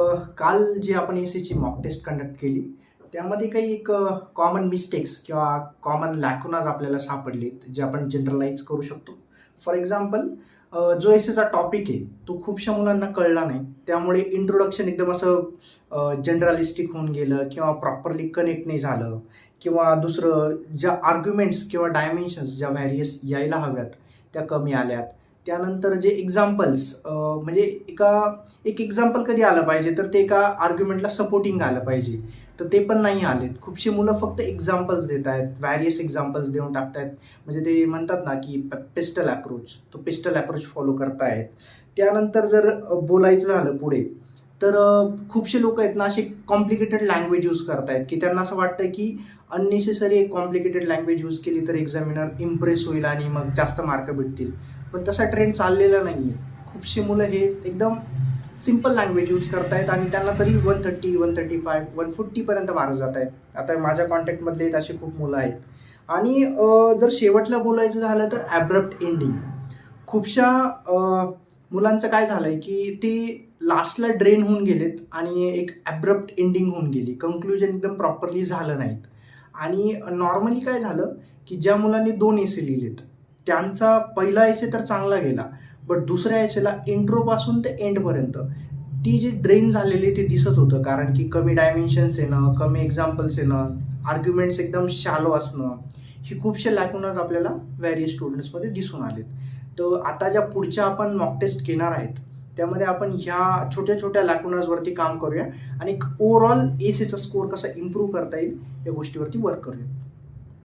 काल जी आपण एस सीची मॉक टेस्ट कंडक्ट केली त्यामध्ये काही एक कॉमन मिस्टेक्स किंवा कॉमन लॅकुनाज आपल्याला सापडलेत जे आपण जनरलाइज करू शकतो. फॉर एक्झाम्पल जो एस सीचा टॉपिक आहे तो खूपशा मुलांना कळला नाही. त्यामुळे इंट्रोडक्शन एकदम असं जनरलिस्टिक होऊन गेलं किंवा प्रॉपरली कनेक्ट नाही झालं किंवा दुसरं ज्या आर्ग्युमेंट्स किंवा डायमेन्शन्स ज्या व्हॅरियस यायला हव्यात त्या कमी आल्यात. त्यानंतर जे एक्झाम्पल्स म्हणजे एका एक एक्झाम्पल कधी आलं पाहिजे तर ते एका आर्ग्युमेंटला सपोर्टिंग आलं पाहिजे. तर ते पण नाही आलेत. खूपशी मुलं फक्त एक्झाम्पल्स देत आहेत व्हॅरियस एक्झाम्पल्स देऊन टाकतायत. म्हणजे ते म्हणतात ना की पिस्टल अप्रोच तो पिस्टल अप्रोच फॉलो करतायत. त्यानंतर जर बोलायचं झालं पुढे तर खूपसे खूपशे लोक आहेत ना असे कॉम्प्लिकेटेड लँग्वेज यूज करतायत की त्यांना असं वाटतं की अननेसेसरी एक कॉम्प्लिकेटेड लँग्वेज यूज केली तर एक्झामिनर इम्प्रेस होईल आणि मग जास्त मार्क भेटतील. पण तसा ट्रेंड चाललेला नाही आहे खूपशी मुलं हे एकदम सिंपल लँग्वेज यूज करतायत आणि त्यांना तरी one thirty one thirty five one फोर्टीपर्यंत mark जात आहेत आता माझ्या कॉन्टॅक्टमधले असे खूप मुलं आहेत. आणि जर शेवटला बोलायचं झालं तर ॲब्रप्ट एंडिंग खूपशा मुलांचं काय झालंय की ते लास्टला ड्रेन होऊन गेलेत आणि एक ॲब्रप्ट एंडिंग होऊन गेली. कंक्लुजन एकदम प्रॉपरली झालं नाहीत. आणि नॉर्मली काय झालं की ज्या मुलांनी दोन एसे लिहिलेत त्यांचा पहिला एसे तर चांगला गेला बट दुसऱ्या एसेला इंट्रोपासून ते एंडपर्यंत ती जी ड्रेन झालेली ते दिसत होतं. कारण की कमी डायमेन्शन्स येणं कमी एक्झाम्पल्स येणं आर्ग्युमेंट्स एकदम शालो असणं ही खूपशे लॅकुनाज आपल्याला व्हॅरियस स्टुडंट्समध्ये दिसून आलेत. तर आता ज्या पुढच्या आपण मॉक टेस्ट घेणार आहेत त्यामध्ये आपण ह्या छोट्या छोट्या लॅकुनाजवरती काम करूया आणि एक ओव्हरऑल एसीचा स्कोअर कसा इम्प्रूव्ह करता येईल या गोष्टीवरती वर्क करूया.